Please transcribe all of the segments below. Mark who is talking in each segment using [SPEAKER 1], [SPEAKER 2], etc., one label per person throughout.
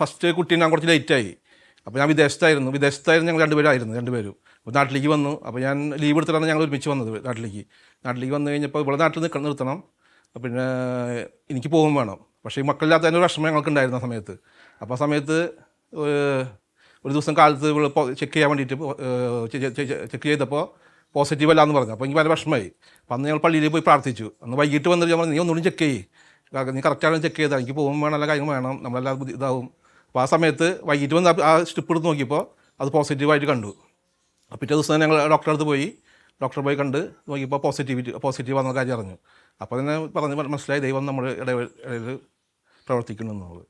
[SPEAKER 1] First കുട്ടി ഞാൻ കുറച്ച് ലേറ്റായി അപ്പോൾ ഞാൻ വിദേശത്തായിരുന്നു. വിദേശത്തായിരുന്നു ഞങ്ങൾ രണ്ടുപേരായിരുന്നു രണ്ടുപേരും. അപ്പോൾ നാട്ടിലേക്ക് വന്നു. അപ്പോൾ ഞാൻ ലീവ് എടുത്തിട്ടാണ് ഞങ്ങൾ ഒരുമിച്ച് വന്നത് നാട്ടിലേക്ക്. നാട്ടിലേക്ക് വന്നു കഴിഞ്ഞപ്പോൾ ഇവിടെ നാട്ടിൽ നിൽക്കണം നിർത്തണം. പിന്നെ എനിക്ക് പോകും വേണം. പക്ഷേ ഈ മക്കളില്ലാത്തതിന്റെ ഒരു വിഷമം ഞങ്ങൾക്ക് ഉണ്ടായിരുന്നു ആ സമയത്ത്. അപ്പോൾ ആ സമയത്ത് ഒരു ദിവസം കാലത്ത് ചെക്ക് ചെയ്യാൻ വേണ്ടിയിട്ട് ചെക്ക് ചെയ്തപ്പോൾ പോസിറ്റീവ് അല്ല എന്ന് പറഞ്ഞു. അപ്പോൾ എനിക്ക് വളരെ വിഷമമായി. അപ്പോൾ അന്ന് ഞങ്ങൾ പള്ളിയിൽ പോയി പ്രാർത്ഥിച്ചു. അന്ന് വൈകിട്ട് വന്നിട്ട് ഞാൻ പറഞ്ഞു, നീ ഒന്നുകൂടി ചെക്ക് ചെയ്യ്. നീ കറക്റ്റാണ് ചെക്ക് ചെയ്താൽ എനിക്ക് പോകുമ്പോൾ വേണം എല്ലാ കാര്യങ്ങളും വേണം. നമ്മളെല്ലാം ഇതാവും. അപ്പോൾ ആ സമയത്ത് വൈകിട്ട് വന്ന് ആ സ്ട്രിപ്പ് എടുത്ത് നോക്കിയപ്പോൾ അത് പോസിറ്റീവായിട്ട് കണ്ടു. പിറ്റേ ദിവസം ഞങ്ങൾ ഡോക്ടറെ അടുത്ത് പോയി. ഡോക്ടറെ പോയി കണ്ട് നോക്കിയപ്പോൾ പോസിറ്റിവിറ്റി പോസിറ്റീവ് വന്ന കാര്യം അറിഞ്ഞു. അപ്പോൾ തന്നെ പറഞ്ഞ് മനസ്സിലായി ദൈവം നമ്മുടെ ഇടയിൽ പ്രവർത്തിക്കുന്നു എന്നുള്ളത്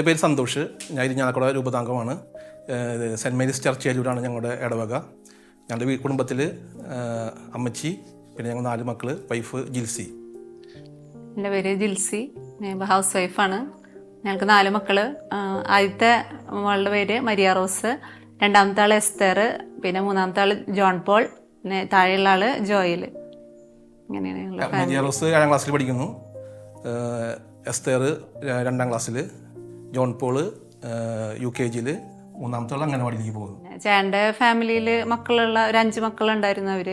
[SPEAKER 1] എന്റെ പേര് സന്തോഷ്. ഞാൻ ഇരിഞ്ഞാലക്കുട രൂപതാംഗമാണ്. സെന്റ് സെന്റ് മേരീസ് ചർച്ച് ഏലൂരാണ് ഞങ്ങളുടെ ഇടവക. ഞങ്ങളുടെ വീ കുടുംബത്തിൽ അമ്മച്ചി പിന്നെ ഞങ്ങൾ നാല് മക്കൾ വൈഫ് ജിൽസി.
[SPEAKER 2] എന്റെ പേര് ജിൽസി. ഹൗസ് വൈഫാണ്. ഞങ്ങൾക്ക് നാല് മക്കൾ. ആദ്യത്തെ മകളുടെ പേര് മരിയ റോസ്. രണ്ടാമത്തെ ആൾ എസ്തർ. പിന്നെ മൂന്നാമത്തെ ആൾ ജോൺ പോൾ. പിന്നെ താഴെയുള്ള ആൾ ജോയിൽ ഇങ്ങനെയാണ്
[SPEAKER 1] മരിയ റോസ് ഏഴാം ക്ലാസ്സിൽ പഠിക്കുന്നു. എസ്തേർ രണ്ടാം ക്ലാസ്സിൽ ജോൺ പോൾ യു കെ ജിയിൽ മൂന്നാമത്തെ ആൾ അംഗനവാടിയിലേക്ക് പോകുന്നു.
[SPEAKER 2] ചേട്ടന്റെ ഫാമിലിയിൽ മക്കളുള്ള ഒരു അഞ്ച് മക്കളുണ്ടായിരുന്നു അവർ.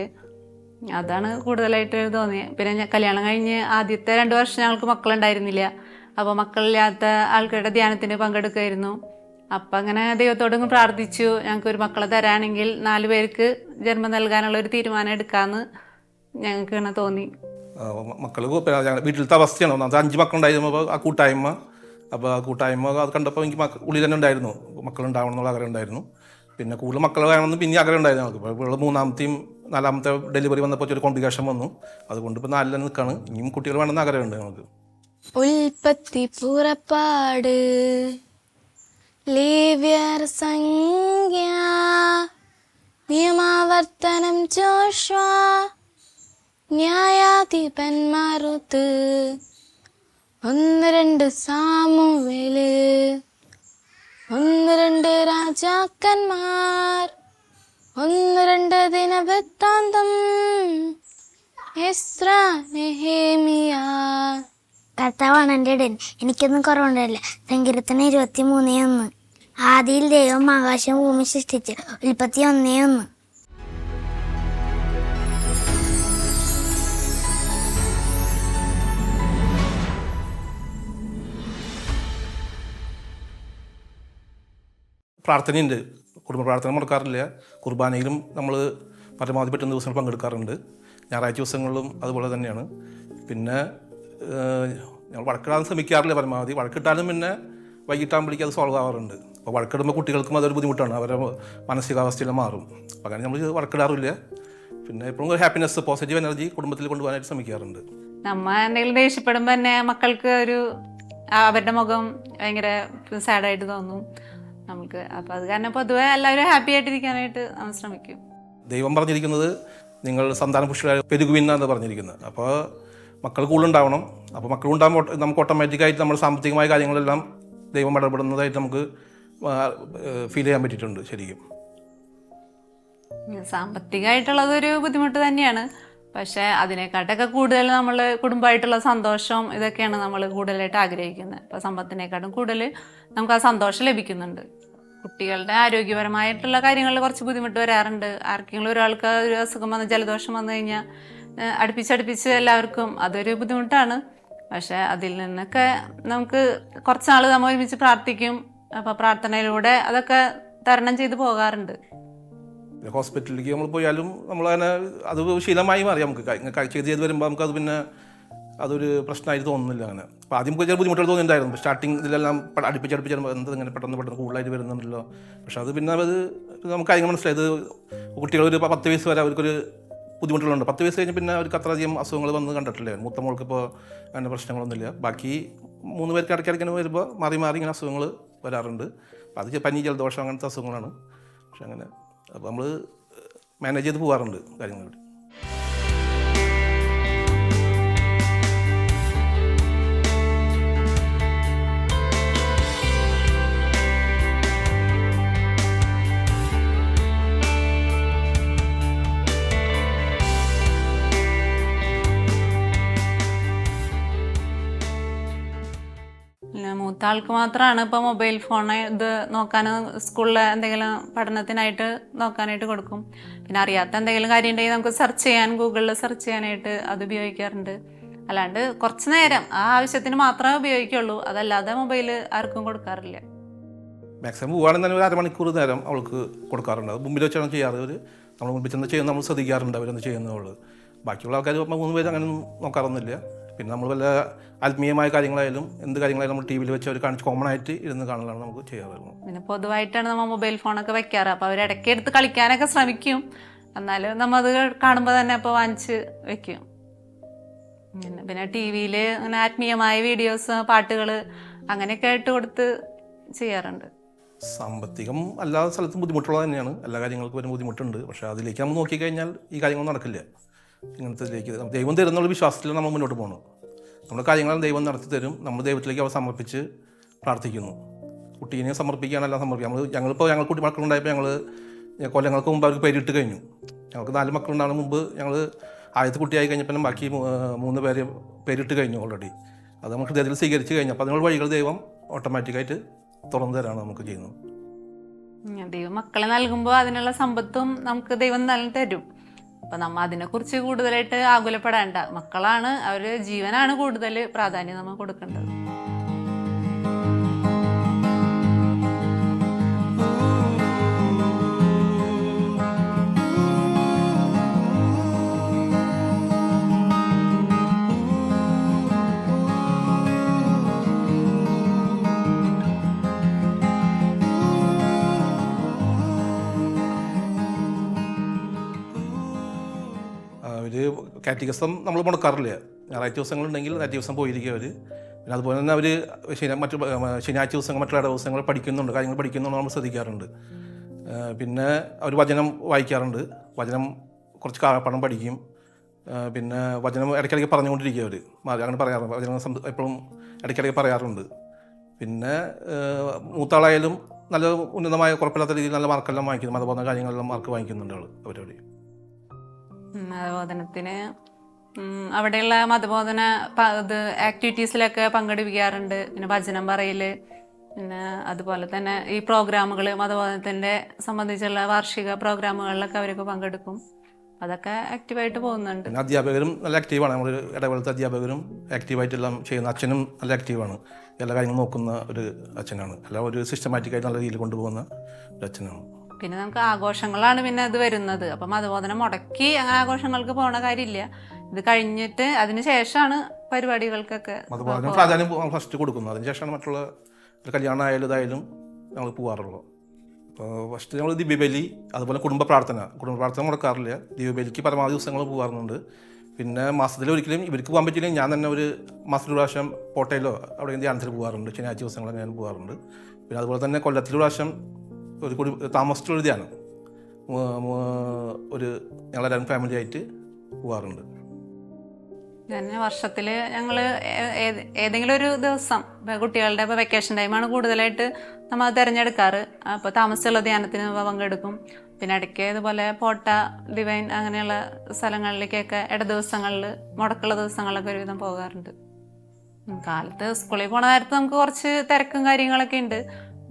[SPEAKER 2] അതാണ് കൂടുതലായിട്ട് തോന്നിയത് പിന്നെ ഞാൻ കല്യാണം കഴിഞ്ഞ് ആദ്യത്തെ രണ്ട് വർഷം ഞങ്ങൾക്ക് മക്കളുണ്ടായിരുന്നില്ല. അപ്പോൾ മക്കളില്ലാത്ത ആൾക്കാരുടെ ധ്യാനത്തിന് പങ്കെടുക്കുമായിരുന്നു അപ്പം അങ്ങനെ ദൈവത്തോട് പ്രാർത്ഥിച്ചു. ഞങ്ങൾക്ക് ഒരു മക്കളെ തരാണെങ്കിൽ നാല് പേർക്ക് ജന്മം നൽകാനുള്ള ഒരു തീരുമാനം എടുക്കാമെന്ന് ഞങ്ങൾക്ക് ഇങ്ങനെ തോന്നി
[SPEAKER 1] മക്കൾ വീട്ടിലത്തെ അവസ്ഥയാണ് ഒന്നാമത് അഞ്ച് മക്കളുണ്ടായിരുന്നു. ആ കൂട്ടായ്മ അപ്പോൾ ആ കൂട്ടായ്മ അത് കണ്ടപ്പോൾ എനിക്ക് മക്ക ഉള്ളിൽ തന്നെ ഉണ്ടായിരുന്നു. മക്കളുണ്ടാവണം എന്നുള്ള ആഗ്രഹം ഉണ്ടായിരുന്നു. പിന്നെ കൂടുതൽ മക്കൾ വേണമെന്ന് പിന്നെ ആഗ്രഹം ഉണ്ടായിരുന്നു നമുക്ക് ഇപ്പോൾ ഇവിടെ മൂന്നാമത്തെയും നാലാമത്തെ ഡെലിവറി വന്നപ്പോൾ ഒരു കോംപ്ലിക്കേഷൻ വന്നു. അതുകൊണ്ട് ഇപ്പോൾ നാലിൽ നിൽക്കാണ്. ഇനിയും കുട്ടികൾ വേണമെന്ന് ആഗ്രഹമുണ്ട് നമുക്ക്
[SPEAKER 3] ഉൽപ്പത്തി പുറപ്പാട് ലേവ്യർ സംഖ്യ. നിയമാവർത്തനം ജോഷ്വ. ന്യായാധിപന്മാരുത്ത് ഒന്ന് രണ്ട് സാമുവേൽ. ഒന്ന് രണ്ട് രാജാക്കന്മാർ. ഒന്ന് രണ്ട് ദിനവൃത്താന്തം.
[SPEAKER 4] കർത്താവാണ് എന്റെ ഇടൻ എനിക്കൊന്നും കുറവുണ്ടല്ല സങ്കീർത്തന ഇരുപത്തി മൂന്നേ ഒന്ന്. ആദിയിൽ ദൈവം ആകാശം ഭൂമി സൃഷ്ടിച്ച് ഉൽപ്പത്തി ഒന്നേ ഒന്ന്.
[SPEAKER 1] പ്രാർത്ഥനയുണ്ട്. കുടുംബ പ്രാർത്ഥന മുടക്കാറില്ല. കുർബാനയിലും നമ്മൾ പരമാവധി പറ്റുന്ന ദിവസങ്ങൾ പങ്കെടുക്കാറുണ്ട്. ഞായറാഴ്ച ദിവസങ്ങളിലും അതുപോലെ തന്നെയാണ്. പിന്നെ ഞങ്ങൾ വഴക്കിടാൻ ശ്രമിക്കാറില്ല പരമാവധി. വഴക്കിട്ടാലും പിന്നെ വൈകിട്ടാകുമ്പോഴേക്കും അത് സോൾവ് ആവാറുണ്ട്. അപ്പോൾ വഴക്കിടുമ്പോൾ കുട്ടികൾക്കും അതൊരു ബുദ്ധിമുട്ടാണ്. അവരുടെ മാനസികാവസ്ഥയിൽ മാറും. അപ്പോൾ അങ്ങനെ നമ്മൾ വഴക്കിടാറില്ല. പിന്നെ എപ്പോഴും ഒരു ഹാപ്പിനെസ് പോസിറ്റീവ് എനർജി കുടുംബത്തിൽ കൊണ്ടുപോകാനായിട്ട് ശ്രമിക്കാറുണ്ട്.
[SPEAKER 2] നമ്മ എന്തെങ്കിലും ദേഷ്യപ്പെടുമ്പോൾ തന്നെ മക്കൾക്ക് ഒരു അവരുടെ മുഖം ഭയങ്കര സാഡായിട്ട് തോന്നും. നമുക്ക് അപ്പൊ അത് കാരണം പൊതുവെ എല്ലാവരും ഹാപ്പി ആയിട്ടിരിക്കാനായിട്ട് നമ്മൾ ശ്രമിക്കും.
[SPEAKER 1] ദൈവം പറഞ്ഞിരിക്കുന്നത് നിങ്ങൾ സന്താന പുഷ്പ പെരുകുവിന്നാണ് പറഞ്ഞിരിക്കുന്നത്. അപ്പോൾ മക്കൾ കൂടുതലുണ്ടാവണം. അപ്പോൾ മക്കൾ ഉണ്ടാകുമ്പോൾ നമുക്ക് ഓട്ടോമാറ്റിക്കായിട്ട് നമ്മൾ സാമ്പത്തികമായ കാര്യങ്ങളെല്ലാം ദൈവം ഇടപെടുന്നതായിട്ട് നമുക്ക് ഫീൽ ചെയ്യാൻ പറ്റിയിട്ടുണ്ട് ശരിക്കും.
[SPEAKER 2] സാമ്പത്തികമായിട്ടുള്ളത് ഒരു ബുദ്ധിമുട്ട് തന്നെയാണ്. പക്ഷേ അതിനെക്കാട്ടൊക്കെ കൂടുതൽ നമ്മൾ കുടുംബമായിട്ടുള്ള സന്തോഷം ഇതൊക്കെയാണ് നമ്മൾ കൂടുതലായിട്ട് ആഗ്രഹിക്കുന്നത്. അപ്പോൾ സമ്പത്തിനെക്കാട്ടും കൂടുതൽ നമുക്ക് ആ സന്തോഷം ലഭിക്കുന്നുണ്ട്. കുട്ടികളുടെ ആരോഗ്യപരമായിട്ടുള്ള കാര്യങ്ങളിൽ കുറച്ച് ബുദ്ധിമുട്ട് വരാറുണ്ട്. ആർക്കെങ്കിലും ഒരാൾക്ക് ഒരു അസുഖം വന്ന് ജലദോഷം വന്നു കഴിഞ്ഞാൽ അടുപ്പിച്ചടുപ്പിച്ച് എല്ലാവർക്കും അതൊരു ബുദ്ധിമുട്ടാണ്. പക്ഷെ അതിൽ നിന്നൊക്കെ നമുക്ക് കുറച്ചാൾ നമ്മൾ ഒരുമിച്ച് പ്രാർത്ഥിക്കും. അപ്പോൾ പ്രാർത്ഥനയിലൂടെ അതൊക്കെ തരണം ചെയ്ത് പോകാറുണ്ട്.
[SPEAKER 1] ഹോസ്പിറ്റലിലേക്ക് നമ്മൾ പോയാലും നമ്മൾ അങ്ങനെ അത് ശീലമായി മാറി നമുക്ക്. ചെയ്ത് ചെയ്ത് വരുമ്പോൾ നമുക്കത് പിന്നെ അതൊരു പ്രശ്നമായിട്ട് തോന്നുന്നില്ല അങ്ങനെ. അപ്പോൾ ആദ്യം ചില ബുദ്ധിമുട്ടുകൾ തോന്നിയിട്ടുണ്ടായിരുന്നു. സ്റ്റാർട്ടിങ് ഇതിലെല്ലാം അടുപ്പിച്ചടുപ്പിച്ച് എന്ത് ഇങ്ങനെ പെട്ടെന്ന് പെട്ടെന്ന് കൂടുതലായിട്ട് വരുന്നുണ്ടല്ലോ. പക്ഷെ അത് പിന്നെ അത് നമുക്ക് കാര്യങ്ങൾ മനസ്സിലായത് കുട്ടികൾ ഒരു പത്ത് വയസ്സ് വരെ അവർക്കൊരു ബുദ്ധിമുട്ടുകളുണ്ട്. പത്ത് വയസ്സ് കഴിഞ്ഞ് പിന്നെ അവർക്ക് അത്രയധികം അസുഖങ്ങൾ വന്ന് കണ്ടിട്ടില്ല. മൂത്ത മോൾക്ക് ഇപ്പോൾ അങ്ങനെ പ്രശ്നങ്ങളൊന്നുമില്ല. ബാക്കി മൂന്ന് പേർക്ക് ഇടയ്ക്കിടയ്ക്ക് വരുമ്പോൾ മാറി മാറി ഇങ്ങനെ അസുഖങ്ങൾ വരാറുണ്ട്. അത് പനി ജലദോഷം അങ്ങനത്തെ അസുഖങ്ങളാണ്. പക്ഷെ അങ്ങനെ അപ്പോൾ നമ്മൾ മാനേജ് ചെയ്ത് പോകാറുണ്ട് കാര്യങ്ങൾ
[SPEAKER 2] മൂത്ത ആൾക്ക് മാത്രമാണ് ഇപ്പോൾ മൊബൈൽ ഫോൺ ഇത് നോക്കാൻ സ്കൂളിലെ എന്തെങ്കിലും പഠനത്തിനായിട്ട് നോക്കാനായിട്ട് കൊടുക്കും. പിന്നെ അറിയാത്ത എന്തെങ്കിലും കാര്യം ഉണ്ടെങ്കിൽ നമുക്ക് സെർച്ച് ചെയ്യാൻ ഗൂഗിളിൽ സെർച്ച് ചെയ്യാനായിട്ട് അത് ഉപയോഗിക്കാറുണ്ട്. അല്ലാണ്ട് കുറച്ച് നേരം ആ ആവശ്യത്തിന് മാത്രമേ ഉപയോഗിക്കുള്ളൂ. അതല്ലാതെ മൊബൈൽ ആർക്കും കൊടുക്കാറില്ല.
[SPEAKER 1] മാക്സിമം പോവുകയാണെങ്കിൽ തന്നെ ഒരു അരമണിക്കൂർ നേരം അവൾക്ക് കൊടുക്കാറുണ്ട്. അത് മുമ്പിൽ വെച്ചാണ് ചെയ്യാറ്. ഒരു നമ്മൾ മുമ്പിൽ ചെന്ന് ചെയ്യുന്ന നമ്മൾ ശ്രദ്ധിക്കാറുണ്ട് അവരെന്ന് ചെയ്യുന്നവൾ ബാക്കിയുള്ള ആൾക്കാർ മൂന്ന് പേര് അങ്ങനെ നോക്കാറൊന്നുമില്ല. പിന്നെ നമ്മൾ വല്ല ആത്മീയമായ കാര്യങ്ങളായാലും എന്ത് കാര്യങ്ങളായാലും നമ്മൾ ടി വിയിൽ വെച്ച് അവർ കാണിച്ച് കോമൺ ആയിട്ട് ഇരുന്ന് കാണലാണ് നമുക്ക് ചെയ്യാറുള്ളത്.
[SPEAKER 2] പിന്നെ പൊതുവായിട്ടാണ് നമ്മൾ മൊബൈൽ ഫോണൊക്കെ വെക്കാറ്. അപ്പോൾ അവർ ഇടയ്ക്ക് എടുത്ത് കളിക്കാനൊക്കെ ശ്രമിക്കും. എന്നാലും നമ്മൾ അത് കാണുമ്പോൾ തന്നെ അപ്പോൾ വാങ്ങിച്ച് വെക്കും. പിന്നെ പിന്നെ ടി വിയിൽ അങ്ങനെ ആത്മീയമായ വീഡിയോസ് പാട്ടുകൾ അങ്ങനെയൊക്കെ ആയിട്ട് കൊടുത്ത് ചെയ്യാറുണ്ട്.
[SPEAKER 1] സാമ്പത്തികം എല്ലാ സ്ഥലത്തും ബുദ്ധിമുട്ടുള്ളത് തന്നെയാണ്. എല്ലാ കാര്യങ്ങൾക്കും ഒരു ബുദ്ധിമുട്ടുണ്ട്. പക്ഷേ അതിലേക്ക് നമ്മൾ നോക്കിക്കഴിഞ്ഞാൽ ഈ കാര്യങ്ങൾ നടക്കില്ല. ഇങ്ങനത്തെ ഇതിലേക്ക് ദൈവം തരുന്നുള്ള വിശ്വാസത്തിൽ നമ്മൾ മുന്നോട്ട് പോകണം നമ്മുടെ കാര്യങ്ങൾ ദൈവം നടത്തി തരും. നമ്മൾ ദൈവത്തിലേക്ക് അവ സമർപ്പിച്ച് പ്രാർത്ഥിക്കുന്നു. കുട്ടീനെ സമർപ്പിക്കാനെല്ലാം സമർപ്പിക്കുക. നമ്മൾ ഞങ്ങളിപ്പോൾ ഞങ്ങൾ കുട്ടി മക്കളുണ്ടായപ്പോൾ ഞങ്ങൾ കൊല്ലങ്ങൾക്ക് മുമ്പ് അവർക്ക് പേരിട്ട് കഴിഞ്ഞു. ഞങ്ങൾക്ക് നാല് മക്കളുണ്ടാകുന്ന മുമ്പ് ഞങ്ങൾ ആദ്യത്തെ കുട്ടിയായി കഴിഞ്ഞപ്പോൾ ബാക്കി മൂന്ന് പേര് പേരിട്ട് കഴിഞ്ഞു ഓൾറെഡി അത് നമുക്ക് ഹൃദയത്തിൽ സ്വീകരിച്ച് കഴിഞ്ഞു. അപ്പോൾ അതിനുള്ള വഴികൾ ദൈവം ഓട്ടോമാറ്റിക്കായിട്ട് തുറന്നു തരാണ് നമുക്ക് ചെയ്യുന്നത്.
[SPEAKER 2] ദൈവം മക്കളെ നൽകുമ്പോൾ അതിനുള്ള സമ്പത്തും നമുക്ക് ദൈവം തരും. അപ്പം നമ്മൾ അതിനെക്കുറിച്ച് കൂടുതലായിട്ട് ആകുലപ്പെടേണ്ട. മക്കളാണ് അവർ ജീവനാണ് കൂടുതൽ പ്രാധാന്യം നമ്മൾ കൊടുക്കേണ്ടത്.
[SPEAKER 1] കാറ്റിഗസം നമ്മൾ മുടക്കാറില്ല. ഞായറാഴ്ച ദിവസങ്ങളുണ്ടെങ്കിൽ ഞായറാഴ്ച ദിവസം പോയിരിക്കും അവർ പിന്നെ അതുപോലെ തന്നെ അവർ ശനി മറ്റു ശനിയാഴ്ച ദിവസങ്ങൾ മറ്റുള്ള ദിവസങ്ങൾ പഠിക്കുന്നുണ്ട്. കാര്യങ്ങൾ പഠിക്കുന്നുണ്ട് നമ്മൾ ശ്രദ്ധിക്കാറുണ്ട്. പിന്നെ അവർ വചനം വായിക്കാറുണ്ട്. വചനം കുറച്ച് പണം പഠിക്കും. പിന്നെ വചനം ഇടയ്ക്കിടയ്ക്ക് പറഞ്ഞുകൊണ്ടിരിക്കും അവർ അങ്ങനെ പറയാറുണ്ട്. വചനം എപ്പോഴും ഇടയ്ക്കിടയ്ക്ക് പറയാറുണ്ട്. പിന്നെ മൂത്താളായാലും നല്ല ഉന്നതമായ കുഴപ്പമില്ലാത്ത രീതിയിൽ നല്ല മാർക്കെല്ലാം വാങ്ങിക്കുന്നു. അതുപോലെ കാര്യങ്ങളെല്ലാം മാർക്ക് വാങ്ങിക്കുന്നുണ്ട് അവർ അവരവിടെ.
[SPEAKER 2] മതബോധനത്തിന്. അവിടെയുള്ള മതബോധന ഇത് ആക്ടിവിറ്റീസിലൊക്കെ പങ്കെടുപ്പിക്കാറുണ്ട്. പിന്നെ ഭജനം പറയൽ പിന്നെ അതുപോലെ തന്നെ ഈ പ്രോഗ്രാമുകൾ മതബോധനത്തിന്റെ സംബന്ധിച്ചുള്ള വാർഷിക പ്രോഗ്രാമുകളിലൊക്കെ അവരൊക്കെ പങ്കെടുക്കും. അതൊക്കെ ആക്റ്റീവായിട്ട് പോകുന്നുണ്ട്.
[SPEAKER 1] പിന്നെ അധ്യാപകരും നല്ല ആക്റ്റീവാണ് നമ്മൾ ഇടവേളത്തെ അധ്യാപകരും ആക്റ്റീവായിട്ടെല്ലാം ചെയ്യുന്ന അച്ഛനും നല്ല ആക്റ്റീവാണ് എല്ലാ കാര്യങ്ങളും നോക്കുന്ന ഒരു അച്ഛനാണ്. അല്ല ഒരു സിസ്റ്റമാറ്റിക്കായിട്ട് നല്ല രീതിയിൽ കൊണ്ടുപോകുന്ന ഒരു അച്ഛനാണ്.
[SPEAKER 2] പിന്നെ നമുക്ക് ആഘോഷങ്ങളാണ് പിന്നെ അത് വരുന്നത്. അപ്പം അതുപോലെ മുടക്കി അങ്ങനെ ആഘോഷങ്ങൾക്ക് പോണ കാര്യമില്ല. ഇത് കഴിഞ്ഞിട്ട് അതിന് ശേഷമാണ് പരിപാടികൾക്കൊക്കെ
[SPEAKER 1] പ്രാധാന്യം ഫസ്റ്റ് കൊടുക്കുന്നു അതിനുശേഷമാണ് മറ്റുള്ള കല്യാണം ആയാലും ഇതായാലും ഞങ്ങൾ പോകാറുള്ളൂ അപ്പോൾ ഫസ്റ്റ് ഞങ്ങൾ ദിവ്യബലി അതുപോലെ കുടുംബ പ്രാർത്ഥന. കുടുംബ പ്രാർത്ഥന മുടക്കാറില്ല ദിവ്യബലിക്ക് പരമാവധി ദിവസങ്ങൾ പോകാറുണ്ട് പിന്നെ മാസത്തിൽ ഒരിക്കലും ഇവർക്ക് പോകാൻ പറ്റില്ലെങ്കിൽ ഞാൻ തന്നെ ഒരു മാസത്തിൽ പ്രാവശ്യം കോട്ടയിലോ അവിടെ ധ്യാനത്തിൽ പോകാറുണ്ട് ശനിയാഴ്ച ദിവസങ്ങളിൽ ഞാൻ പോകാറുണ്ട് പിന്നെ അതുപോലെ തന്നെ കൊല്ലത്തിൽ പ്രാവശ്യം ഒരു കുടി താമസിച്ചുള്ള ഒരു ഞങ്ങളെല്ലാവരും ഫാമിലി ആയിട്ട് പോകാറുണ്ട്
[SPEAKER 2] ഞാൻ വർഷത്തിൽ ഞങ്ങൾ ഏതെങ്കിലും ഒരു ദിവസം കുട്ടികളുടെ ഇപ്പോൾ വെക്കേഷൻ ടൈമാണ് കൂടുതലായിട്ട് നമ്മൾ തിരഞ്ഞെടുക്കാറ്. അപ്പോൾ താമസിച്ചുള്ള ധ്യാനത്തിന് പങ്കെടുക്കും. പിന്നെ ഇടയ്ക്ക് ഇതുപോലെ പോട്ട ഡിവൈൻ അങ്ങനെയുള്ള സ്ഥലങ്ങളിലേക്കൊക്കെ ഇട ദിവസങ്ങളിൽ മുടക്കുള്ള ദിവസങ്ങളിലൊക്കെ ഒരുവിധം പോകാറുണ്ട്. കാലത്ത് സ്കൂളിൽ പോണ നേരത്ത് നമുക്ക് കുറച്ച് തിരക്കും കാര്യങ്ങളൊക്കെ ഉണ്ട്.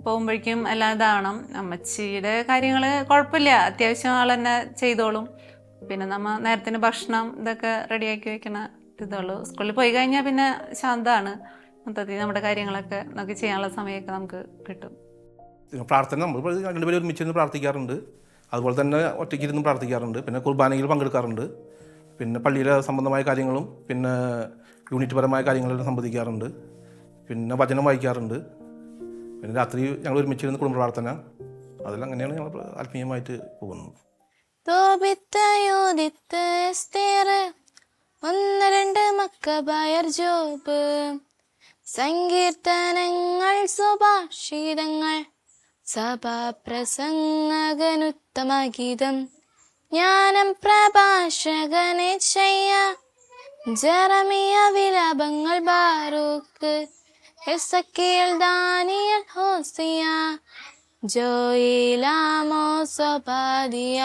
[SPEAKER 2] പോകുമ്പോഴേക്കും എല്ലാം ഇതാവണം അമ്മച്ചിയുടെ കാര്യങ്ങൾ കുഴപ്പമില്ല. അത്യാവശ്യം ആൾ തന്നെ ചെയ്തോളും. പിന്നെ നമ്മ നേരത്തിന് ഭക്ഷണം ഇതൊക്കെ റെഡിയാക്കി വെക്കണ ഇതുള്ളൂ സ്കൂളിൽ പോയി കഴിഞ്ഞാൽ പിന്നെ ശാന്തമാണ് മൊത്തത്തിൽ നമ്മുടെ കാര്യങ്ങളൊക്കെ നമുക്ക് ചെയ്യാനുള്ള സമയമൊക്കെ നമുക്ക് കിട്ടും.
[SPEAKER 1] പ്രാർത്ഥന നമ്മൾ രണ്ടുപേരും ഒരുമിച്ചിരുന്ന് പ്രാർത്ഥിക്കാറുണ്ട്. അതുപോലെ തന്നെ ഒറ്റയ്ക്ക് ഇരുന്ന് പ്രാർത്ഥിക്കാറുണ്ട്. പിന്നെ കുർബാനയിൽ പങ്കെടുക്കാറുണ്ട്. പിന്നെ പള്ളിയിലെ സംബന്ധമായ കാര്യങ്ങളും പിന്നെ യൂണിറ്റ് പരമായ കാര്യങ്ങളെല്ലാം സംബന്ധിക്കാറുണ്ട്. പിന്നെ വചനം വായിക്കാറുണ്ട്. പിന്നെ രാത്രി ഞങ്ങൾ ഒരുമിച്ചിരുന്ന് കുടുംബ പ്രാർത്ഥന. അതെല്ലാം അങ്ങനെയാണ് ഞങ്ങൾ ആത്മീയമായിട്ട് പോകുന്നത്.
[SPEAKER 3] ഒന്ന് രണ്ട് മക്കബയർ ജോബ്. സങ്കീർത്തനങ്ങൾ സുഭാഷിതങ്ങൾ സഭാപ്രസംഗകനുത്തമ ഗീതം ജ്ഞാനം പ്രഭാഷകനെ ചെയ്യ ജറമിയ വിലാപങ്ങൾ ബാറൂക്ക്. ഹെസക്കിയൽ ദാനിയൽ ഹോസിയ ജോയിലാമോ സ്വപാദിയ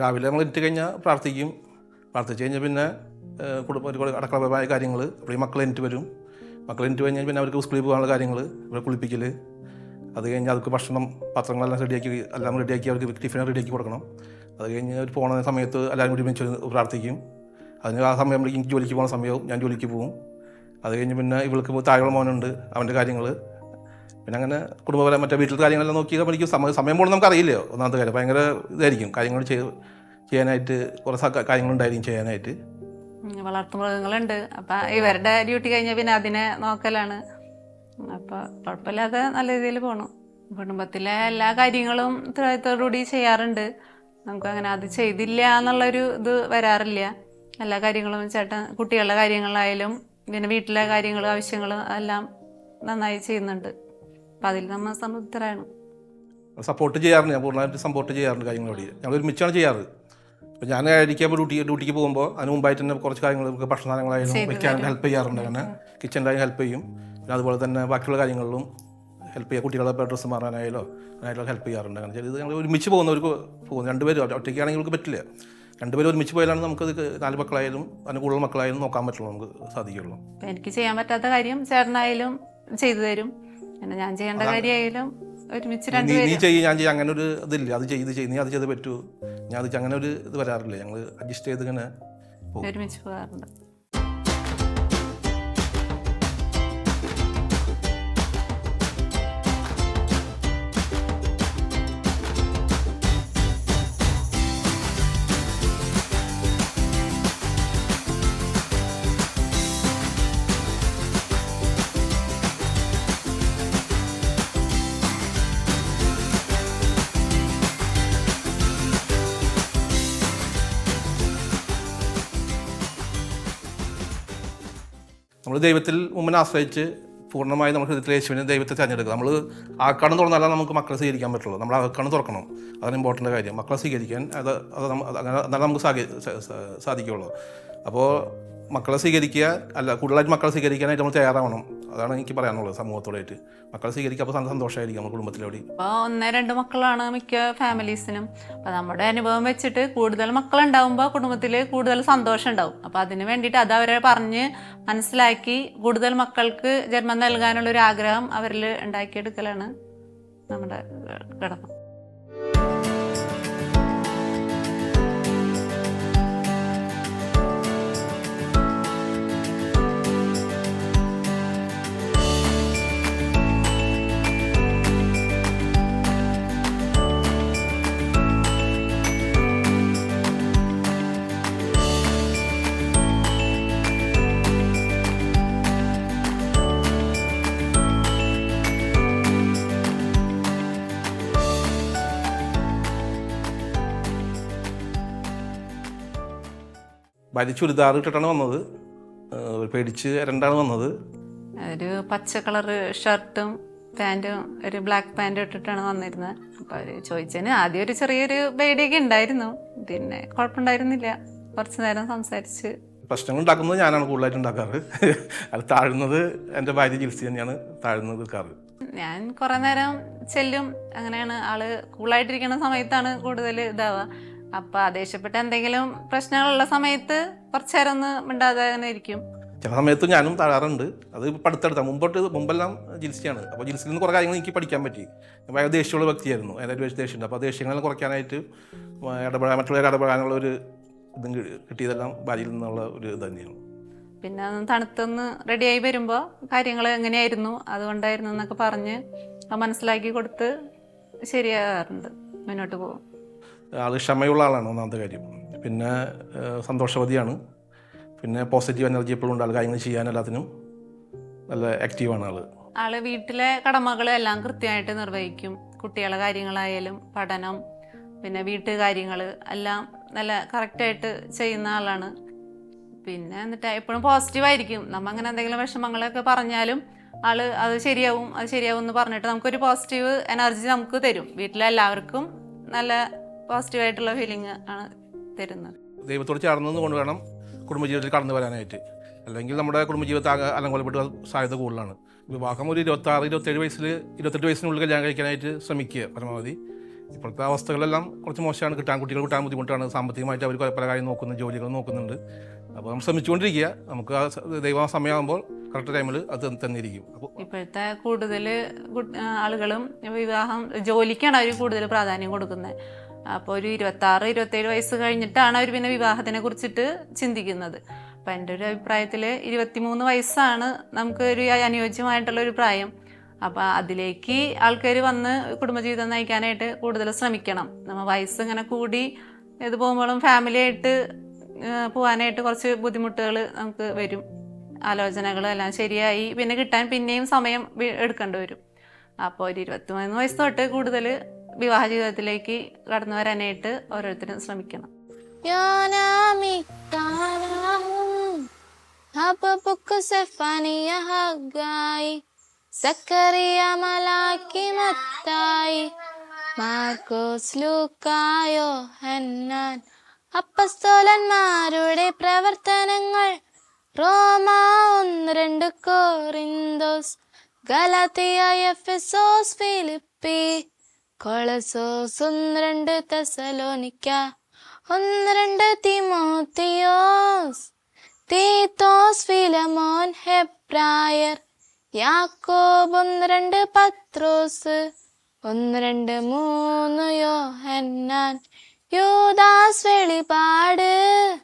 [SPEAKER 1] രാവിലെ നമ്മൾ ഇട്ട് കഴിഞ്ഞാൽ പ്രാർത്ഥിക്കും. പ്രാർത്ഥിച്ച് കഴിഞ്ഞാൽ പിന്നെ കുടുംബ ഒരു അടക്കളപരമായ കാര്യങ്ങൾ അപ്പോൾ ഈ മക്കളെ എനിക്ക് വരും. മക്കളെ എനിക്ക് കഴിഞ്ഞാൽ പിന്നെ അവർക്ക് സ്കൂളിൽ പോകാനുള്ള കാര്യങ്ങൾ ഇവരെ കുളിപ്പിക്കൽ അത് കഴിഞ്ഞ് അവർക്ക് ഭക്ഷണം പത്രങ്ങളെല്ലാം റെഡിയാക്കി എല്ലാം റെഡിയാക്കി അവർക്ക് ടിഫിൻ റെഡിയാക്കി കൊടുക്കണം. അത് കഴിഞ്ഞ് അവർ പോണ സമയത്ത് എല്ലാവരും കൂടി വെച്ച് പ്രാർത്ഥിക്കും. അതിന് ആ സമയം എനിക്ക് ജോലിക്ക് പോകുന്ന സമയവും ഞാൻ ജോലിക്ക് പോകും അത് കഴിഞ്ഞ് പിന്നെ ഇവൾക്ക് താഴെ മോനുണ്ട് അവന്റെ കാര്യങ്ങൾ പിന്നെ അങ്ങനെ കുടുംബപരം മറ്റേ വീട്ടിലത്തെ കാര്യങ്ങളെല്ലാം നോക്കി എനിക്ക് സമയം സമയം പോലും നമുക്ക് അറിയില്ല ഒന്നാമത്തെ കാര്യം. ഭയങ്കര ഇതായിരിക്കും. കാര്യങ്ങൾ ചെയ്ത് ചെയ്യാനായിട്ട് കുറേ കാര്യങ്ങളുണ്ടായിരിക്കും ചെയ്യാനായിട്ട്.
[SPEAKER 2] വളർത്തുമൃഗങ്ങളുണ്ട് അപ്പം ഇവരുടെ ഡ്യൂട്ടി കഴിഞ്ഞാൽ പിന്നെ അതിനെ നോക്കലാണ്. അപ്പോൾ കുഴപ്പമില്ലാതെ നല്ല രീതിയിൽ പോണു. കുടുംബത്തിലെ എല്ലാ കാര്യങ്ങളും ഉത്തരവാദിത്തോടുകൂടി ചെയ്യാറുണ്ട്. നമുക്കങ്ങനെ അത് ചെയ്തില്ല എന്നുള്ളൊരു ഇത് വരാറില്ല. എല്ലാ കാര്യങ്ങളും ചേട്ടൻ കുട്ടികളുടെ കാര്യങ്ങളായാലും പിന്നെ വീട്ടിലെ കാര്യങ്ങളും ആവശ്യങ്ങളും എല്ലാം നന്നായി ചെയ്യുന്നുണ്ട്. അപ്പം അതിൽ നമ്മൾ സംതൃപ്തരാണ്
[SPEAKER 1] സപ്പോർട്ട് ചെയ്യാറുണ്ട്. ഞാൻ പൂർണമായിട്ട് സപ്പോർട്ട് ചെയ്യാറുണ്ട് കാര്യങ്ങളോട് ഞങ്ങൾ ഒരുമിച്ചാണ് ചെയ്യാറ്. അപ്പോൾ ഞാൻ ആയിരിക്കുമ്പോൾ ഡ്യൂട്ടി ഡ്യൂട്ടിക്ക് പോകുമ്പോൾ അതിന് മുമ്പായിട്ട് തന്നെ കുറച്ച് കാര്യങ്ങൾ നമുക്ക് ഭക്ഷണ സാധനങ്ങളായാലും വെക്കാൻ ഹെൽപ്പ് ചെയ്യാറുണ്ട്. അങ്ങനെ കിച്ചണിലായും ഹെൽപ്പ് ചെയ്യും. പിന്നെ അതുപോലെ തന്നെ ബാക്കിയുള്ള കാര്യങ്ങളിലും ഹെൽപ്പ് ചെയ്യുക കുട്ടികളെ ഡ്രസ്സ് മാറാനായാലോ അതിനായിട്ടുള്ള ഹെൽപ്പ് ചെയ്യാറുണ്ട്. അങ്ങനെ ചെയ്ത് ഞങ്ങൾ ഒരുമിച്ച് പോകുന്നവർക്ക് പോകുന്നു രണ്ടുപേരും ഒറ്റ- ഒറ്റയ്ക്കാണെങ്കിൽ നമുക്ക് പറ്റില്ല. രണ്ടുപേരും ഒരുമിച്ച് പോയാലാണ് നമുക്കത് നാല് മക്കളായാലും അതിന് കൂടുതൽ മക്കളായാലും നോക്കാൻ പറ്റുള്ളൂ നമുക്ക് സാധിക്കുള്ളൂ.
[SPEAKER 2] എനിക്ക് ചെയ്യാൻ പറ്റാത്ത കാര്യം ചേട്ടനായാലും ചെയ്തു തരും. പിന്നെ ഞാൻ ചെയ്യേണ്ട കാര്യമായാലും ഒരുമിച്ച്
[SPEAKER 1] നീ നീ
[SPEAKER 2] രണ്ടുപേരും
[SPEAKER 1] ചെയ്യും ഞാൻ ചെയ്യും അങ്ങനെ ഒരു ഇതില്ല. അത് ചെയ്ത് ചെയ്ത് നീ അത് ചെയ്ത് പറ്റൂ. ഞാൻ അത് അങ്ങനെ ഒരു ഇത് വരാറില്ല. ഞങ്ങൾ അഡ്ജസ്റ്റ് ചെയ്ത് ഇങ്ങനെ പോകും.
[SPEAKER 2] ഒരുമിച്ച് പോകാറുണ്ട്.
[SPEAKER 1] നമ്മൾ ദൈവത്തിൽ മുമ്പിനെ ആശ്രയിച്ച് പൂർണമായി നമ്മൾ ഹൃദയത്തിൽ യേശുവിനെ ദൈവത്തെ തിരഞ്ഞെടുക്കുക. നമ്മൾ ആ കണ്ണ് തുറന്നാലേ നമുക്ക് മക്കളെ സ്വീകരിക്കാൻ പറ്റുള്ളൂ. നമ്മൾ ആ കണ്ണ് തുറക്കണം. അതാണ് ഇമ്പോർട്ടന്റ് കാര്യം. മക്കളെ സ്വീകരിക്കാൻ അത് അത് അങ്ങനെ നമുക്ക് സാധി- സ- സ- അപ്പോൾ മക്കളെ സ്വീകരിക്കുക അല്ല കൂടുതലായിട്ട് മക്കളെ സ്വീകരിക്കാനായിട്ട് നമ്മൾ തയ്യാറാവണം. അതാണ് എനിക്ക് പറയാനുള്ളത് സമൂഹത്തോടായിട്ട്. മക്കളെ സ്വീകരിക്കുക അപ്പോൾ സന്തോഷമായിരിക്കും നമ്മുടെ കുടുംബത്തിലൂടെ
[SPEAKER 2] ഒന്ന് രണ്ട് മക്കളാണ് മിക്ക ഫാമിലീസിനും. അപ്പോൾ നമ്മുടെ അനുഭവം വെച്ചിട്ട് കൂടുതൽ മക്കളുണ്ടാവുമ്പോൾ കുടുംബത്തിൽ കൂടുതൽ സന്തോഷം ഉണ്ടാവും. അപ്പോൾ അതിന് വേണ്ടിയിട്ട് അത് അവരെ പറഞ്ഞ് മനസ്സിലാക്കി കൂടുതൽ മക്കൾക്ക് ജന്മം നൽകാനുള്ള ഒരു ആഗ്രഹം അവരിൽ ഉണ്ടാക്കിയെടുക്കലാണ് നമ്മുടെ കടമ
[SPEAKER 1] ഭാര്യ ചുരിദാർ ഇട്ടിട്ടാണ് വന്നത് പേടിച്ച് രണ്ടാണ് വന്നത്.
[SPEAKER 2] ഒരു പച്ച കളറ് ഷർട്ടും പാന്റും ഒരു ബ്ലാക്ക് പാന്റും ഇട്ടിട്ടാണ് വന്നിരുന്നത്. അപ്പോൾ അവർ ചോദിച്ചതിന് ആദ്യം ഒരു ചെറിയൊരു പേടിയൊക്കെ ഉണ്ടായിരുന്നു. പിന്നെ കുഴപ്പമുണ്ടായിരുന്നില്ല. കുറച്ച് നേരം സംസാരിച്ച്.
[SPEAKER 1] പ്രശ്നങ്ങൾ ഉണ്ടാക്കുന്നത് ഞാനാണ് കൂടുതലായിട്ട് ഉണ്ടാക്കാറ്. അത് താഴുന്നത് എന്റെ ഭാര്യ ജിൽസി തന്നെയാണ് താഴ്ന്നത് നിൽക്കാറ്
[SPEAKER 2] ഞാൻ കുറേ നേരം ചെല്ലും. അങ്ങനെയാണ് ആൾ കൂളായിട്ടിരിക്കുന്ന സമയത്താണ് കൂടുതൽ ഇതാവുക. അപ്പൊ ദേഷ്യപ്പെട്ട എന്തെങ്കിലും പ്രശ്നങ്ങളുള്ള സമയത്ത് കുറച്ചു നേരം ഒന്ന് മിണ്ടാതെ അങ്ങനെ ഇരിക്കും.
[SPEAKER 1] ചില സമയത്ത് ഞാനും താഴാറുണ്ട് അത് ഇപ്പോൾ അടുത്തടുത്ത മുമ്പോട്ട് മുമ്പെല്ലാം ജിൽസിയാണ് അപ്പോൾ ജിൽസിൽ നിന്ന് കുറേ കാര്യങ്ങൾ എനിക്ക് പഠിക്കാൻ പറ്റി. ഭയങ്കര ദേഷ്യമുള്ള വ്യക്തിയായിരുന്നു. ഒരു ദേഷ്യമുണ്ട്. അപ്പോൾ ദേഷ്യങ്ങൾ ദേഷ്യങ്ങളെല്ലാം കുറയ്ക്കാനായിട്ട് ഇടപെടാൻ മറ്റുള്ളവരെ ഇടപെടാനുള്ള ഒരു ഇതും കിട്ടിയതെല്ലാം ഭാര്യയിൽ നിന്നുള്ള ഒരു ഇത് തന്നെയാണ്.
[SPEAKER 2] പിന്നെ തണുത്തൊന്ന് റെഡിയായി വരുമ്പോൾ കാര്യങ്ങൾ എങ്ങനെയായിരുന്നു? അതുകൊണ്ടായിരുന്നു എന്നൊക്കെ പറഞ്ഞ് മനസ്സിലാക്കി കൊടുത്ത് ശരിയാകാറുണ്ട്. മുന്നോട്ട് പോകും.
[SPEAKER 1] ആൾ ക്ഷമയുള്ള ആളാണ് ഒന്നാമത്തെ കാര്യം. പിന്നെ സന്തോഷവതിയാണ്. പിന്നെ പോസിറ്റീവ് എനർജി എപ്പോഴും ഉണ്ട്. ആൾ കാര്യങ്ങൾ ചെയ്യാൻ എല്ലാത്തിനും നല്ല ആക്റ്റീവാണ് ആൾ
[SPEAKER 2] ആൾ. വീട്ടിലെ കടമകൾ എല്ലാം കൃത്യമായിട്ട് നിർവഹിക്കും. കുട്ടികളെ കാര്യങ്ങളായാലും പഠനം പിന്നെ വീട്ടു കാര്യങ്ങൾ എല്ലാം നല്ല കറക്റ്റായിട്ട് ചെയ്യുന്ന ആളാണ്. പിന്നെ എന്നിട്ട് എപ്പോഴും പോസിറ്റീവ് ആയിരിക്കും. നമ്മൾ അങ്ങനെ എന്തെങ്കിലും വിഷമങ്ങളൊക്കെ പറഞ്ഞാലും ആൾ അത് ശരിയാവും അത് ശരിയാവും എന്ന് പറഞ്ഞിട്ട് നമുക്കൊരു പോസിറ്റീവ് എനർജി നമുക്ക് തരും. വീട്ടിലെ എല്ലാവർക്കും നല്ല പോസിറ്റീവായിട്ടുള്ള ഫീലിംഗ് ആണ് തരുന്നത്.
[SPEAKER 1] ദൈവത്തോട് ചേർന്ന് കൊണ്ട് വേണം കുടുംബജീവിതത്തിൽ കടന്നു വരാനായിട്ട്. അല്ലെങ്കിൽ നമ്മുടെ കുടുംബജീവിതത്തെ ആകെ അലങ്കോലപ്പെട്ട സാധ്യത കൂടുതലാണ്. വിവാഹം ഒരു ഇരുപത്താറ് ഇരുപത്തേഴ് വയസ്സിൽ ഇരുപത്തെട്ട് വയസ്സിനുള്ളിൽ കല്യാണം കഴിക്കാനായിട്ട് ശ്രമിക്കുക പരമാവധി. ഇപ്പോഴത്തെ അവസ്ഥകളെല്ലാം കുറച്ച് മോശമാണ്. കിട്ടാൻ കുട്ടികൾ കിട്ടാൻ ബുദ്ധിമുട്ടാണ്. സാമ്പത്തികമായിട്ട് അവർ പല കാര്യം നോക്കുന്നു ജോലികൾ നോക്കുന്നുണ്ട്. അപ്പോൾ നമ്മൾ ശ്രമിച്ചുകൊണ്ടിരിക്കുക. നമുക്ക് ആ ദൈവം സമയമാകുമ്പോൾ കറക്റ്റ് ടൈമിൽ അത് തന്നിരിക്കും അപ്പോൾ
[SPEAKER 2] ഇപ്പോഴത്തെ കൂടുതൽ ആളുകളും വിവാഹം ജോലിക്കാണ് അവർ കൂടുതൽ പ്രാധാന്യം കൊടുക്കുന്നത്. അപ്പോൾ ഒരു ഇരുപത്താറ് ഇരുപത്തേഴ് വയസ്സ് കഴിഞ്ഞിട്ടാണ് അവർ പിന്നെ വിവാഹത്തിനെ കുറിച്ചിട്ട് ചിന്തിക്കുന്നത്. അപ്പം എന്റെ ഒരു അഭിപ്രായത്തിൽ ഇരുപത്തിമൂന്ന് വയസ്സാണ് നമുക്ക് ഒരു അനുയോജ്യമായിട്ടുള്ള ഒരു പ്രായം. അപ്പം അതിലേക്ക് ആൾക്കാർ വന്ന് കുടുംബജീവിതം നയിക്കാനായിട്ട് കൂടുതൽ ശ്രമിക്കണം. നമ്മൾ വയസ്സ് ഇങ്ങനെ കൂടി ഇത് പോകുമ്പോഴും ഫാമിലിയായിട്ട് പോകാനായിട്ട് കുറച്ച് ബുദ്ധിമുട്ടുകൾ നമുക്ക് വരും. ആലോചനകളെല്ലാം ശരിയായി പിന്നെ കിട്ടാൻ പിന്നെയും സമയം എടുക്കേണ്ടി വരും. അപ്പോൾ ഒരു ഇരുപത്തിമൂന്ന് വയസ്സ് തൊട്ട് കൂടുതൽ വിവാഹ ജീവിതത്തിലേക്ക് കടന്നു വരാനായിട്ട് ഓരോരുത്തരും ശ്രമിക്കണം
[SPEAKER 3] ينام هببك سفاني هجاي سكريا ملاكي متاي മാർക്കോസ് ലൂക്കായോ ഹന്നാൻ അപ്പസ്തോലന്മാരുടെ പ്രവർത്തനങ്ങൾ റോമ ഒന്ന് രണ്ട് കോറിന്തോസ് ഗലാത്തിയ എഫെസോസ് ഫിലിപ്പി കൊളസോസ് ഒന്ന് രണ്ട് തെസലോനിക്ക. ഒന്ന് രണ്ട് തിമോത്തിയോസ്. തീത്തോസ് ഫിലമോൻ ഹെബ്രായർ. യാക്കോബ് ഒന്ന് രണ്ട് പത്രോസ്. ഒന്ന് രണ്ട് മൂന്ന് യോഹന്നാൻ. യൂദാസ് വെളിപാട്.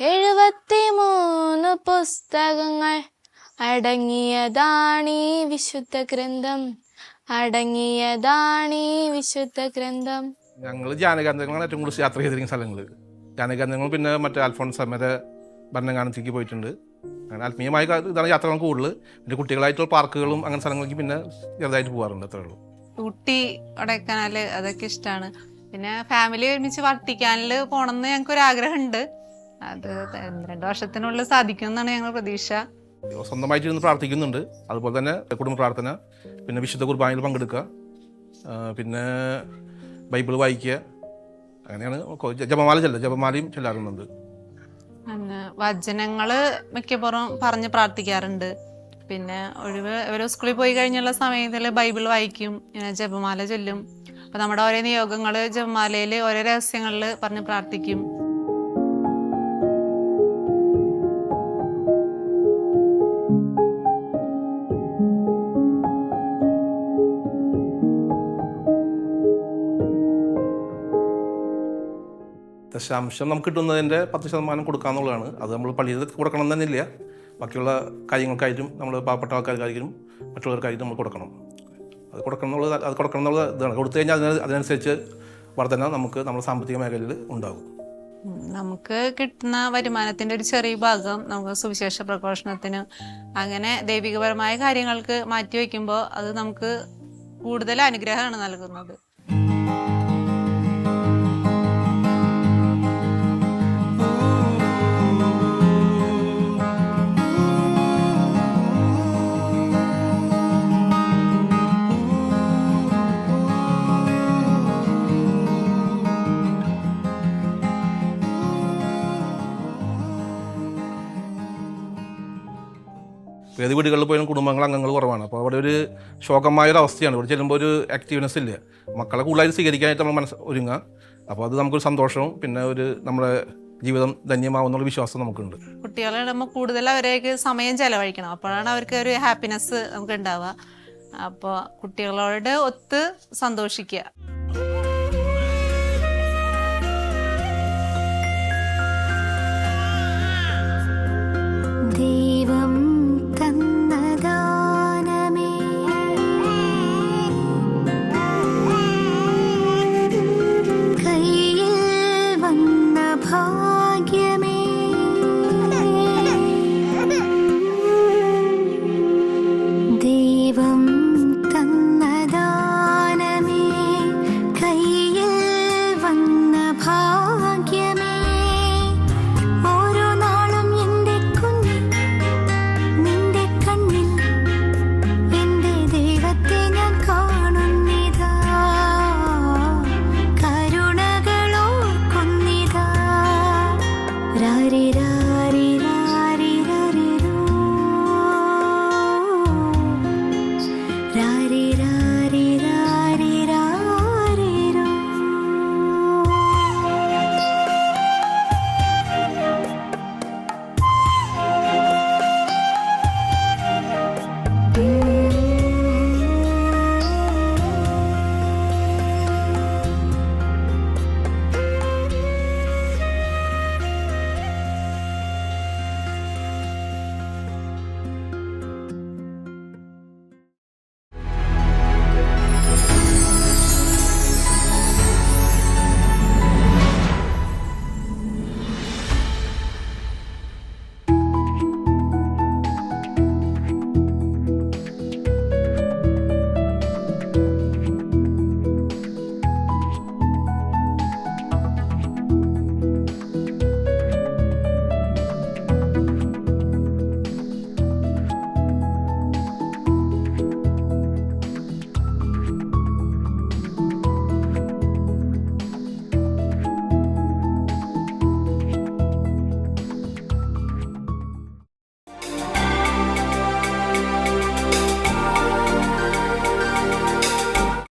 [SPEAKER 3] എഴുപത്തി മൂന്ന് പുസ്തകങ്ങൾ ഈ വിശുദ്ധ ഗ്രന്ഥം. അടങ്ങിയതാണീ വിശുദ്ധ ഗ്രന്ഥം.
[SPEAKER 1] ഞങ്ങൾ ജാനകാന്തങ്ങളാണ് ഏറ്റവും കൂടുതൽ യാത്ര ചെയ്തിരിക്കുന്ന സ്ഥലങ്ങൾ ജാനകാന്തങ്ങൾ പിന്നെ മറ്റേ അൽഫോൺസ് സമേത ഭരണങ്ങാനത്തേക്ക് പോയിട്ടുണ്ട്. അങ്ങനെ ആത്മീയമായ ഇതാണ് യാത്രകൾ കൂടുതൽ പിന്നെ കുട്ടികളായിട്ടുള്ള പാർക്കുകളും അങ്ങനെ സ്ഥലങ്ങളിലേക്ക് പിന്നെ ചെറുതായിട്ട് പോകാറുണ്ട് അത്രേ ഉള്ളൂ.
[SPEAKER 2] ഊട്ടി കൊടൈക്കനാൽ അതൊക്കെ ഇഷ്ടമാണ് പിന്നെ ഫാമിലി ഒരുമിച്ച് വട്ടിക്കാനിൽ പോകണമെന്ന് ഞങ്ങൾക്ക് ഒരു ആഗ്രഹമുണ്ട് അത് രണ്ട് വർഷത്തിനുള്ളിൽ സാധിക്കും എന്നാണ് ഞങ്ങൾ പ്രതീക്ഷ.
[SPEAKER 1] സ്വന്തമായിട്ട് ഇരുന്ന് പ്രാർത്ഥിക്കുന്നുണ്ട്. അതുപോലെ തന്നെ കുടുംബ പ്രാർത്ഥന പിന്നെ വിശുദ്ധ കുർബാനയിൽ പങ്കെടുക്കുക പിന്നെ ബൈബിൾ വായിക്കുക അങ്ങനെയാണ് ജപമാല ചെല്ല ജപമാലയും ചെല്ലാറുണ്ട്
[SPEAKER 2] വചനങ്ങൾ മിക്കപ്പോഴും പറഞ്ഞ് പ്രാർത്ഥിക്കാറുണ്ട്. പിന്നെ ഒഴിവ് ഒരു സ്കൂളിൽ പോയി കഴിഞ്ഞുള്ള സമയത്തിൽ ബൈബിൾ വായിക്കും ഇങ്ങനെ ജപമാല ചൊല്ലും. അപ്പം നമ്മുടെ ഓരോ നിയോഗങ്ങൾ ജപമാലയിൽ ഓരോ രഹസ്യങ്ങളിൽ പറഞ്ഞ് പ്രാർത്ഥിക്കും.
[SPEAKER 1] ദശാംശം നമുക്ക് കിട്ടുന്നതിന്റെ പത്ത് ശതമാനം കൊടുക്കാന്നുള്ളതാണ്. അത് നമ്മൾ പള്ളിയിൽ കൊടുക്കണം തന്നെയില്ല. ബാക്കിയുള്ള കാര്യങ്ങൾക്കായിട്ടും നമ്മൾ പാവപ്പെട്ട ആൾക്കാർക്കായിരിക്കും മറ്റുള്ളവർക്കായിട്ടും നമ്മൾ കൊടുക്കണം. അത് കൊടുക്കണം എന്നുള്ളത് അത് കൊടുക്കണം എന്നുള്ള ഇതാണ്. കൊടുത്തു കഴിഞ്ഞാൽ അതിന് അതിനനുസരിച്ച് വർധന നമുക്ക് നമ്മുടെ സാമ്പത്തിക മേഖലയിൽ ഉണ്ടാകും.
[SPEAKER 2] നമുക്ക് കിട്ടുന്ന വരുമാനത്തിന്റെ ഒരു ചെറിയ ഭാഗം നമുക്ക് സുവിശേഷ പ്രഘോഷണത്തിന് അങ്ങനെ ദൈവികപരമായ കാര്യങ്ങൾക്ക് മാറ്റി വയ്ക്കുമ്പോൾ അത് നമുക്ക് കൂടുതൽ അനുഗ്രഹമാണ് നൽകുന്നത്.
[SPEAKER 1] ഏത് വീടുകളിൽ പോയാലും കുടുംബങ്ങൾ അംഗങ്ങൾ കുറവാണ്. അപ്പോൾ അവിടെ ഒരു ശോകമായ ഒരു അവസ്ഥയാണ് ഇവിടെ ചെല്ലുമ്പോൾ ഒരു ആക്റ്റീവ്നെസ് ഇല്ല. മക്കളെ കൂടുതലായിട്ട് സ്വീകരിക്കാനായിട്ട് നമ്മൾ മനസ്സ് ഒരുങ്ങുക. അപ്പോൾ അത് നമുക്കൊരു സന്തോഷവും പിന്നെ ഒരു നമ്മുടെ ജീവിതം ധന്യമാവുന്നുള്ള വിശ്വാസം നമുക്കുണ്ട്.
[SPEAKER 2] കുട്ടികളെ നമ്മൾ കൂടുതൽ അവരേക്ക് സമയം ചെലവഴിക്കണം. അപ്പോഴാണ് അവർക്ക് ഒരു ഹാപ്പിനെസ് നമുക്ക് ഉണ്ടാവുക. അപ്പോൾ കുട്ടികളോട് ഒത്ത് സന്തോഷിക്കുക.
[SPEAKER 4] ദൈവം हरे राम